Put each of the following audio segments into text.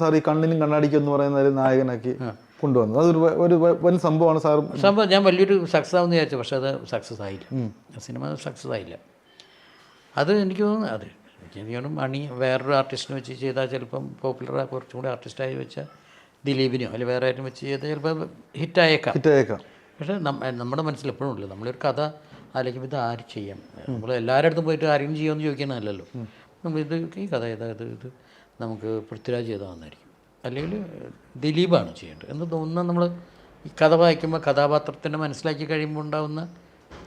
Sir ഈ കണ്ണിനും കണ്ണാടിക്കും എന്ന് പറയുന്ന ഒരു നായകനാക്കി കൊണ്ടുവന്നത്. അതൊരു ഒരു വൻ സംഭവമാണ് സാർ. സംഭവം ഞാൻ വലിയൊരു സക്സസ് ആവുമെന്ന് വിചാരിച്ചു പക്ഷേ അത് സക്സസ് ആയില്ല. സിനിമ സക്സസ് ആയില്ല. അത് എനിക്ക് തോന്നുന്നു അത് എനിക്ക് തോന്നുന്നു മണി വേറൊരു ആർട്ടിസ്റ്റിനെ വെച്ച് ചെയ്താൽ ചിലപ്പം പോപ്പുലർ കുറച്ചും കൂടി ആർട്ടിസ്റ്റായി വെച്ചാൽ ദിലീപിനെയോ അല്ലെങ്കിൽ വേറെ ആരും വെച്ച് ചെയ്താൽ ചിലപ്പോൾ ഹിറ്റായേക്കാം ഹിറ്റായേക്കാം പക്ഷേ നമ്മ- നമ്മുടെ മനസ്സിൽ എപ്പോഴും ഉള്ളു നമ്മളൊരു കഥ ആലോചിക്കുമ്പോൾ ഇത് ആര് ചെയ്യാം? നമ്മൾ എല്ലാവരുടെ അടുത്തും പോയിട്ട് ആരെങ്കിലും ചെയ്യുമെന്ന് ചോദിക്കണമല്ലല്ലോ നമ്മളിത് ഈ കഥ ഏതാ ഇത് ഇത് നമുക്ക് പൃഥ്വിരാജ് ചെയ്താന്നായിരിക്കും അല്ലെങ്കിൽ ദിലീപാണ് ചെയ്യേണ്ടത്. എന്ന് തോന്നുന്ന നമ്മൾ ഈ കഥ വായിക്കുമ്പോൾ കഥാപാത്രത്തിനെ മനസ്സിലാക്കി കഴിയുമ്പോൾ ഉണ്ടാകുന്ന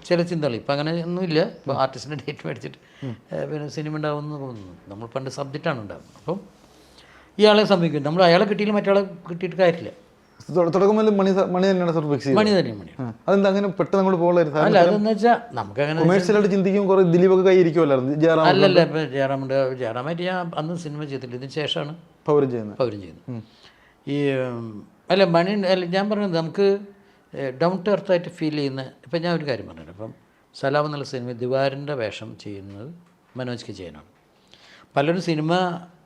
ചില ചിന്തകൾ. ഇപ്പം അങ്ങനെ ഒന്നുമില്ല. ഇപ്പോൾ ആർട്ടിസ്റ്റിന്റെ ഡേറ്റ് മേടിച്ചിട്ട് പിന്നെ സിനിമ ഉണ്ടാവുമെന്ന് തോന്നുന്നു. നമ്മൾ പണ്ട് സബ്ജക്റ്റാണ് ഉണ്ടാകുന്നത് അപ്പം ഇയാളെ സമീപിക്കും നമ്മൾ അയാളെ കിട്ടിയില്ല മറ്റയാളെ കിട്ടിയിട്ട് കാര്യമില്ല. തുട- തുടക്കം മണി മണി തന്നെയാണ് സാർ ഫിക്സ് മണി തന്നെ മണി. അതെന്താ അങ്ങനെ പെട്ടെന്ന് അങ്ങോട്ട് പോകലായിരുന്നു അല്ല അതെന്ന് വെച്ചാൽ നമുക്കങ്ങനെ കൊമേഴ്ഷ്യലായിട്ട് ചിന്തിക്കും കുറേ ദിലീപൊക്കെ കൈ ഇരിക്കുമല്ലായിരുന്നു ജയറാം അല്ലല്ല ഇപ്പം ജയറാമിന്റെ ജയറാമായിട്ട് ഞാൻ അന്ന് സിനിമ ചെയ്തില്ല ഇതിന് ശേഷമാണ് പൗരം ചെയ്യുന്നത്. പൗരം ചെയ്യുന്നത്. ഈ അല്ല മണി അല്ല ഞാൻ പറഞ്ഞത് നമുക്ക് ഡൗൺ ടു എർത്തായിട്ട് ഫീൽ ചെയ്യുന്ന ഇപ്പം ഞാൻ ഒരു കാര്യം പറഞ്ഞു ഇപ്പം സലാം എന്നുള്ള സിനിമ ദിവാരന്റെ വേഷം ചെയ്യുന്നത് മനോജ് കെ ജയനാണ്. പലരും സിനിമ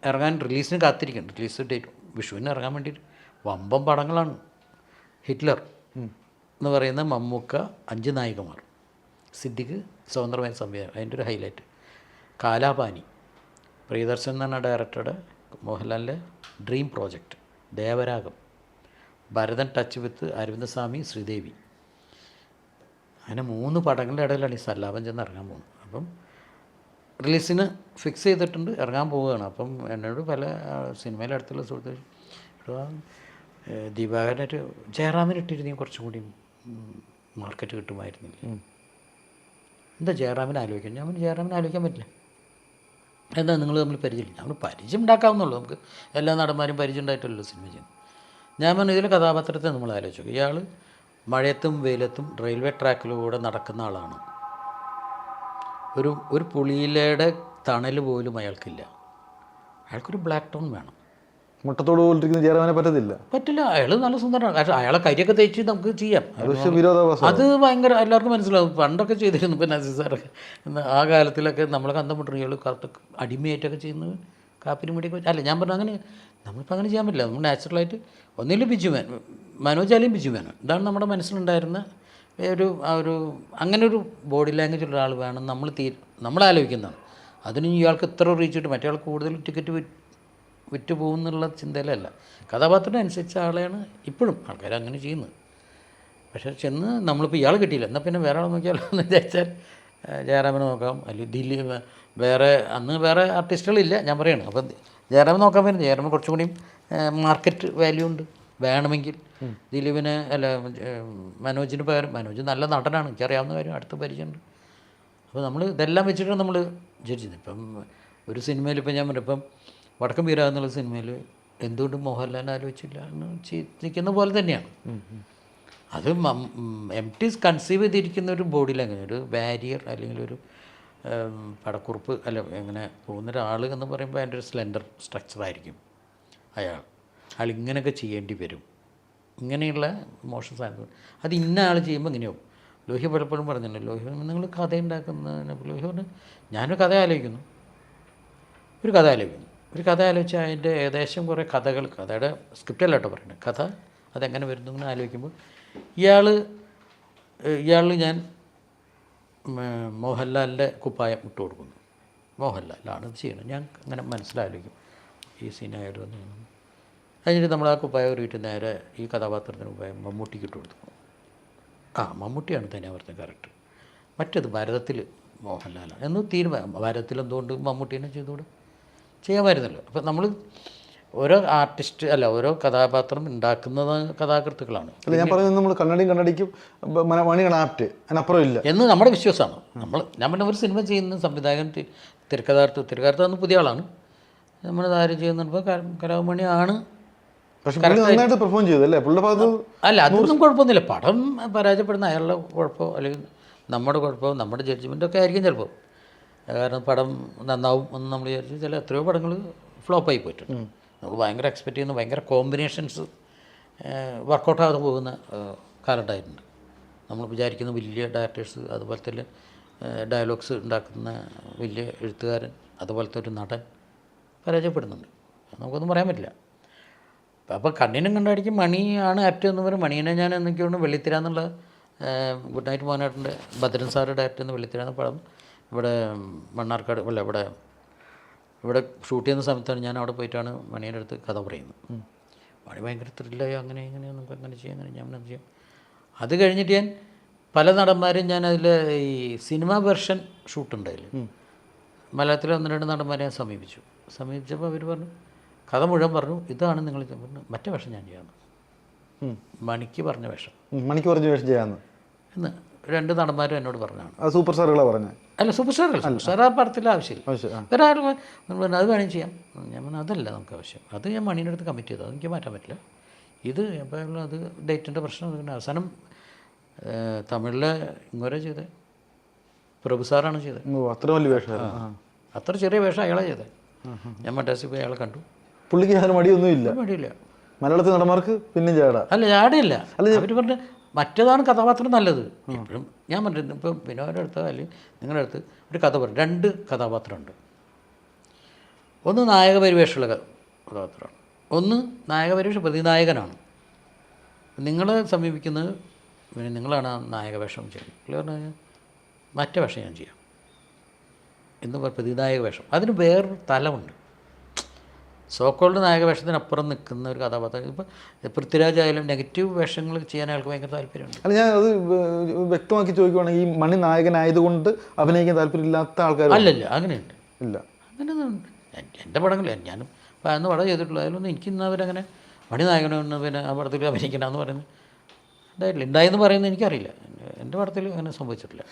ഇറങ്ങാൻ റിലീസിന് കാത്തിരിക്കുന്നുണ്ട്. റിലീസ് ഡേറ്റ് വിഷുവിന് ഇറങ്ങാൻ വേണ്ടിയിട്ട്. വമ്പം പടങ്ങളാണ്. ഹിറ്റ്ലർ എന്ന് പറയുന്ന മമ്മൂക്ക അഞ്ച് നായികമാർ. സിദ്ദിഖ് സ്വതന്ത്രമായ സംവിധാനം അതിന്റെ ഒരു ഹൈലൈറ്റ്. കാലാപാനി. പ്രിയദർശൻ എന്ന് പറഞ്ഞ ഡയറക്ടറുടെ മോഹൻലാലിന്റെ dream project Devaragam. Bharathan touch with Arvind Swamy Sridevi. അങ്ങനെ മൂന്ന് പടങ്ങളുടെ ഇടയിലാണ് ഈ സല്ലാപം ചെന്ന് ഇറങ്ങാൻ പോകുന്നത്. അപ്പം റിലീസിന് ഫിക്സ് ചെയ്തിട്ടുണ്ട് ഇറങ്ങാൻ പോവുകയാണ്. അപ്പം എന്നോട് പല സിനിമയിലെ അടുത്തുള്ള സുഹൃത്ത് എടാ, ഒരു ദിവാകരനായിട്ട് ജയറാമിന് ഇട്ടിരുന്നെങ്കിൽ കുറച്ചും കൂടി മാർക്കറ്റ് കിട്ടുമായിരുന്നില്ല? എന്താ ജയറാമിനെ ആലോചിക്കാൻ? ഞാൻ ജയറാമിനെ ആലോചിക്കാൻ പറ്റില്ല. എന്താ നിങ്ങൾ തമ്മിൽ പരിചയമില്ല? നമ്മൾ പരിചയം ഉണ്ടാക്കാവുന്നുള്ളൂ നമുക്ക് എല്ലാ നടന്മാരും പരിചയം ഉണ്ടായിട്ടല്ലോ സിനിമ ചെയ്യുന്നത്. ഞാൻ പറഞ്ഞു ഇതിലെ കഥാപാത്രത്തെ നമ്മൾ ആലോചിച്ചു. ഇയാൾ മഴയത്തും വെയിലത്തും റെയിൽവേ ട്രാക്കിലൂടെ നടക്കുന്ന ആളാണ്. ഒരു ഒരു പുളിയിലയുടെ തണൽ പോലും അയാൾക്കില്ല. അയാൾക്കൊരു ബ്ലാക്ക് ടൗൺ വേണം. മുട്ടത്തോട് പോലിരിക്കുന്ന ജയറാമിനെ പറ്റത്തില്ല. പറ്റില്ല. അയാൾ നല്ല സുന്ദരമാണ് പക്ഷേ അയാളെ കരിയൊക്കെ തേച്ച് നമുക്ക് ചെയ്യാം. അത് ഭയങ്കര എല്ലാവർക്കും മനസ്സിലാവും. പണ്ടൊക്കെ ചെയ്തിരുന്നു ഇപ്പം നസീർ സാറൊക്കെ. എന്നാ ആ കാലത്തിലൊക്കെ വിട്ടു ഇയാൾ കറുത്ത അടിമയായിട്ടൊക്കെ ചെയ്യുന്നത് കാപ്പിനും മുടിയൊക്കെ അല്ല ഞാൻ പറഞ്ഞു അങ്ങനെ നമ്മളിപ്പോൾ അങ്ങനെ ചെയ്യാൻ പറ്റില്ല. നമ്മൾ നാച്ചുറലായിട്ട് ഒന്നിലും ബിജുമേൻ ബിജു മേനോ ഇതാണ് നമ്മുടെ മനസ്സിലുണ്ടായിരുന്ന ഒരു ആ ഒരു അങ്ങനെ ഒരു ബോഡി ലാംഗ്വേജ് ഉള്ള ആൾ വേണം നമ്മൾ തീ നമ്മൾ ആലോചിക്കുന്നതാണ് അതിന് ഇയാൾക്ക് ഇത്ര റീച്ച് കിട്ടും മറ്റേ ആൾ കൂടുതൽ ടിക്കറ്റ് വിറ്റ് എന്നുള്ള ചിന്തയിലല്ല. കഥാപാത്രത്തിന് അനുസരിച്ച ആളെയാണ് ഇപ്പോഴും ആൾക്കാർ അങ്ങനെ ചെയ്യുന്നത്. പക്ഷേ ചെന്ന് നമ്മളിപ്പോൾ ഇയാൾ കിട്ടിയില്ല. എന്നാൽ പിന്നെ വേറെ ആളെ നോക്കിയാലോ എന്ന് വിചാരിച്ചാൽ ജയറാമനെ നോക്കാം. അല്ലെങ്കിൽ ദിലീപ് വേറെ അന്ന് വേറെ ആർട്ടിസ്റ്റുകളില്ല ഞാൻ പറയണം. അപ്പം ജയറാമൻ നോക്കാൻ പറ്റും ജയറാമൻ കുറച്ചും കൂടിയും മാർക്കറ്റ് വാല്യൂ ഉണ്ട്. വേണമെങ്കിൽ ദിലീപിന് അല്ല മനോജിന് പകരം മനോജ് നല്ല നടനാണ് എനിക്കറിയാവുന്ന കാര്യം അടുത്ത് പരിചയമുണ്ട്. അപ്പോൾ നമ്മൾ ഇതെല്ലാം വെച്ചിട്ടാണ് നമ്മൾ ജഡ്ജ് ചെയ്യുന്നത് ഇപ്പം ഒരു സിനിമയിൽ ഇപ്പം ഞാൻ പറഞ്ഞു ഇപ്പം വടക്കം വീര എന്നുള്ള സിനിമയിൽ എന്തുകൊണ്ട് മോഹൻലാൽ ആലോചിച്ചില്ല എന്ന് ചിന്തിക്കുന്ന പോലെ തന്നെയാണ്. അത് എം ടി കൺസീവ് ചെയ്തിരിക്കുന്ന ഒരു ബോഡി ലാംഗ്വേജ് ഒരു ബാരിയർ അല്ലെങ്കിൽ ഒരു പടക്കുറിപ്പ് അല്ല എങ്ങനെ പോകുന്ന ഒരാൾ എന്ന് പറയുമ്പോൾ അതിന്റെ ഒരു സ്ലെൻഡർ സ്ട്രക്ചറായിരിക്കും അയാൾ. അയാൾ ഇങ്ങനെയൊക്കെ ചെയ്യേണ്ടി വരും. ഇങ്ങനെയുള്ള മോശം സാധനം അത് ഇന്ന ആൾ ചെയ്യുമ്പോൾ ഇങ്ങനെയാവും. ലോഹ്യ പലപ്പോഴും പറഞ്ഞല്ലോ ലോഹ്യ നിങ്ങൾ കഥ ഉണ്ടാക്കുന്നതിന് ലോഹ്യ പറഞ്ഞു ഞാനൊരു കഥ ആലോചിക്കുന്നു. ഒരു കഥ ആലോചിക്കുന്നു. ഒരു കഥ ആലോചിച്ച് അതിന്റെ ഏകദേശം കുറേ കഥകൾ കഥയുടെ സ്ക്രിപ്റ്റ് അല്ല കേട്ടോ പറയുന്നത്. കഥ അതെങ്ങനെ വരുന്നു എന്ന് ആലോചിക്കുമ്പോൾ ഇയാൾ ഇയാൾ ഞാൻ മോഹൻലാലിന്റെ കുപ്പായം ഇട്ട് കൊടുക്കുന്നു. മോഹൻലാലാണ് ഇത് ചെയ്യണം ഞാൻ അങ്ങനെ മനസ്സിലാലോചിക്കും ഈ സീനായിട്ട് വന്നു കഴിഞ്ഞിട്ട് നമ്മൾ ആ കുപ്പായം ഒരുവിട്ട് നേരെ ഈ കഥാപാത്രത്തിന് കുപ്പായം മമ്മൂട്ടിക്ക് ഇട്ട് കൊടുത്തു. ആ മമ്മൂട്ടിയാണ് തന്നെയാവർത്തൻ കറക്റ്റ് മറ്റേത് ഭാരതത്തിൽ മോഹൻലാലാണ്. എന്ന് തീരുമാനം ഭാരതത്തിൽ എന്തുകൊണ്ട് മമ്മൂട്ടീനെ ചെയ്തുകൂടെ? ചെയ്യാമായിരുന്നല്ലോ. അപ്പം നമ്മൾ ഓരോ ആർട്ടിസ്റ്റ് അല്ല ഓരോ കഥാപാത്രം ഉണ്ടാക്കുന്നത് കഥാകൃത്തുക്കളാണ്. അല്ല ഞാൻ പറയുന്നത് നമ്മൾ കണ്ണടിയും കണ്ണടിക്കും ആപ്റ്റ് അതിനപ്പുറം ഇല്ല. എന്ന് നമ്മുടെ വിശ്വാസമാണ്. നമ്മൾ ഞാൻ പറഞ്ഞ ഒരു സിനിമ ചെയ്യുന്ന സംവിധായകൻ തിരക്കഥാർത്ഥ തിരക്കഥാർത്ഥ എന്ന് പുതിയ ആളാണ്. നമ്മൾ ആരും ചെയ്യുന്നപ്പോൾ കലാമണി ആണ്. നന്നായിട്ട് പെർഫോം പുള്ളിയുടെ ഭാഗത്ത് അല്ല അതൊന്നും കുഴപ്പമൊന്നുമില്ല. പടം പരാജയപ്പെടുന്ന അയാളുടെ കുഴപ്പമോ അല്ലെങ്കിൽ നമ്മുടെ കുഴപ്പമോ നമ്മുടെ ജഡ്ജ്മെന്റൊക്കെ ആയിരിക്കും ചിലപ്പോൾ കാരണം പടം നന്നാവും എന്ന് നമ്മൾ വിചാരിച്ചു ചില എത്രയോ പടങ്ങൾ ഫ്ലോപ്പായി പോയിട്ടുണ്ട്. നമുക്ക് ഭയങ്കര എക്സ്പെക്റ്റ് ചെയ്യുന്ന ഭയങ്കര കോമ്പിനേഷൻസ് വർക്കൗട്ടാകാതെ പോകുന്ന കാലണ്ടായിട്ടുണ്ട് നമ്മൾ വിചാരിക്കുന്ന വലിയ ഡയറക്ടേഴ്സ് അതുപോലെ തന്നെ ഡയലോഗ്സ് ഉണ്ടാക്കുന്ന വലിയ എഴുത്തുകാരൻ അതുപോലത്തെ ഒരു നടൻ പരാജയപ്പെടുന്നുണ്ട്. നമുക്കൊന്നും പറയാൻ പറ്റില്ല. അപ്പോൾ കണ്ണിനും കണ്ടായിരിക്കും മണിയാണ് ആപ്റ്റ് എന്ന് പറയും മണീനെ ഞാൻ എന്നൊക്കെയാണ് വെള്ളിത്തിര എന്നുള്ള ഗുഡ് നൈറ്റ് മോനായിട്ടുണ്ട് ഭദ്രൻ സാറ് ഡയറക്റ്റ് എന്ന് വെള്ളിത്തിര എന്ന പടം ഇവിടെ മണ്ണാർക്കാട് അല്ല ഇവിടെ ഇവിടെ ഷൂട്ട് ചെയ്യുന്ന സമയത്താണ് ഞാൻ അവിടെ പോയിട്ടാണ് മണിയുടെ അടുത്ത് കഥ പറയുന്നത്. മണി ഭയങ്കര ത്രില്ലായി അങ്ങനെ ഇങ്ങനെ നമുക്ക് അങ്ങനെ ചെയ്യാം അങ്ങനെ ഞാൻ അങ്ങനെ ചെയ്യാം? അത് കഴിഞ്ഞിട്ട് ഞാൻ പല നടന്മാരും ഞാൻ അതിൽ ഈ സിനിമ വെർഷൻ ഷൂട്ട് അതിൽ മലയാളത്തിലെ ഒന്ന് രണ്ട് നടന്മാരെ ഞാൻ സമീപിച്ചു. സമീപിച്ചപ്പോൾ അവർ പറഞ്ഞു കഥ മുഴുവൻ പറഞ്ഞു ഇതാണ് നിങ്ങൾ പറഞ്ഞു മറ്റേ വേഷം ഞാൻ ചെയ്യാമെന്ന്. മണിക്ക് പറഞ്ഞ വേഷം. മണിക്ക് പറഞ്ഞ വേഷം ചെയ്യാമെന്ന്. എന്ന്. രണ്ട് നടന്മാരും എന്നോട് പറഞ്ഞതാണ്. അത് സൂപ്പർ സ്റ്റാറുകളാണ് പറഞ്ഞത്. അല്ല സൂപ്പർ അല്ല. സൂപ്പർ സ്റ്റാർ ആ പടത്തിലെ ആവശ്യമില്ല. ആവശ്യം വേറെ ആരും അത് വേണമെങ്കിൽ ചെയ്യാം. ഞാൻ പറഞ്ഞു അതല്ല നമുക്ക് ആവശ്യം. അത് ഞാൻ മണിയുടെ അടുത്ത് കമ്മിറ്റ് ചെയ്തു. അതെനിക്ക് മാറ്റാൻ പറ്റില്ല. ഇത് അപ്പോൾ അത് ഡേറ്റിന്റെ പ്രശ്നം പിന്നെ അവസാനം തമിഴിലെ ഇങ്ങോരെ ചെയ്തത് പ്രഭു സാറാണ് ചെയ്തത് അത്ര വലിയ വേഷം. അത്ര ചെറിയ വേഷം അയാളെ ചെയ്തത് ഞാൻ മദ്രാസിൽ പോയി അയാളെ കണ്ടു. പുള്ളിക്ക് മടിയൊന്നും മടിയൊന്നുമില്ല. മടിയില്ല മലയാളത്തിൽ നടന്മാർക്ക് പിന്നെ ചേടാ അല്ല ചാടിയില്ല അവർ പറഞ്ഞ മറ്റേതാണ് കഥാപാത്രം നല്ലത്. എപ്പോഴും ഞാൻ പറഞ്ഞിരുന്നു ഇപ്പം വിനോദിന്റെ അടുത്ത് അല്ലെങ്കിൽ നിങ്ങളുടെ അടുത്ത് ഒരു കഥ പറയും രണ്ട് കഥാപാത്രമുണ്ട്. ഒന്ന് നായക പരിവേഷമുള്ള ക- കഥാപാത്രമാണ്. ഒന്ന് നായക പരിവേഷം പ്രതിനായകനാണ്. നിങ്ങളെ സമീപിക്കുന്നത് പിന്നെ നിങ്ങളാണ് ആ നായക വേഷം ചെയ്യുന്നത്. പുള്ളി പറഞ്ഞു മറ്റേ വേഷം ഞാൻ ചെയ്യാം. എന്ന് പ്രതിനായക വേഷം അതിന് വേറൊരു തലമുണ്ട്. സോക്കോൾഡ് നായക വേഷത്തിനപ്പുറം നിൽക്കുന്ന ഒരു കഥാപാത്രം. ഇപ്പോൾ പൃഥ്വിരാജ് ആയാലും നെഗറ്റീവ് വേഷങ്ങൾ ചെയ്യാൻ അയാൾക്ക് ഭയങ്കര താല്പര്യമുണ്ട്. അല്ല ഞാൻ അത് വ്യക്തമാക്കി ചോദിക്കുവാണെങ്കിൽ ഈ മണി നായകനായതുകൊണ്ട് അഭിനയിക്കാൻ താല്പര്യമില്ലാത്ത ആൾക്കാർ അല്ലല്ല അങ്ങനെയുണ്ട്. ഇല്ല. അങ്ങനെയൊന്നും എന്റെ പടങ്ങളിൽ ഞാനും അന്ന് പടം ചെയ്തിട്ടുള്ളൂ. അതിലൊന്നും എനിക്ക് ഇന്ന് അവരങ്ങനെ മണി നായകനൊന്ന് പിന്നെ ആ പടത്തിൽ അഭിനയിക്കണം എന്ന് പറയുന്നത് ഉണ്ടായിട്ടില്ല ഉണ്ടായെന്ന് പറയുന്നത് എനിക്കറിയില്ല. എന്റെ പടത്തിൽ അങ്ങനെ സംഭവിച്ചിട്ടില്ല.